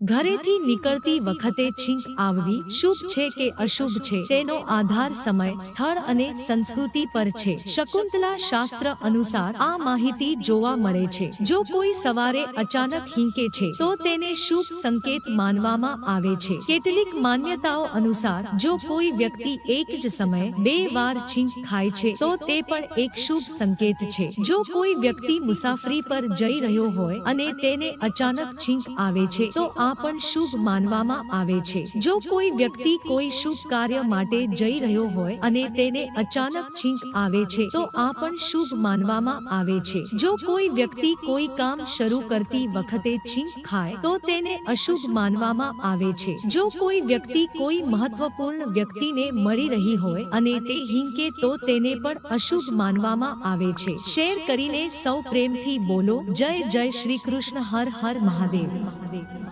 ઘરેથી નીકળતી વખતે છીંક આવવી શુભ છે કે અશુભ છે? તેનો આધાર સમય, સ્થળ અને સંસ્કૃતિ પર છે. શકુંતલા શાસ્ત્ર અનુસાર આ માહિતી જોવા મળે છે. જો કોઈ સવારે અચાનક હિંકે છે, તો તેને શુભ સંકેત માનવામાં આવે છે. કેટલીક માન્યતાઓ અનુસાર, જો કોઈ વ્યક્તિ એક જ સમયે બે વાર છીંક ખાય છે, તો તે પણ એક શુભ સંકેત છે. જો કોઈ વ્યક્તિ મુસાફરી પર જઈ રહ્યો હોય અને તેને અચાનક છીંક આવે છે, તો પણ શુભ માનવામાં આવે છે. જો કોઈ વ્યક્તિ કોઈ શુભ કાર્ય માટે જઈ રહ્યો હોય અને તેને અચાનક છીંક આવે છે, તો આ પણ શુભ માનવામાં આવે છે. જો કોઈ વ્યક્તિ કોઈ કામ શરૂ કરતી વખતે છીંક ખાય, તો તેને અશુભ માનવામાં આવે છે. જો કોઈ વ્યક્તિ કોઈ મહત્વપૂર્ણ વ્યક્તિને મળી રહી હોય અને તે હિંકે, તો તેને પણ અશુભ માનવામાં આવે છે. શેર કરીને સૌ પ્રેમથી બોલો. જય જય શ્રી કૃષ્ણ. હર હર મહાદેવ.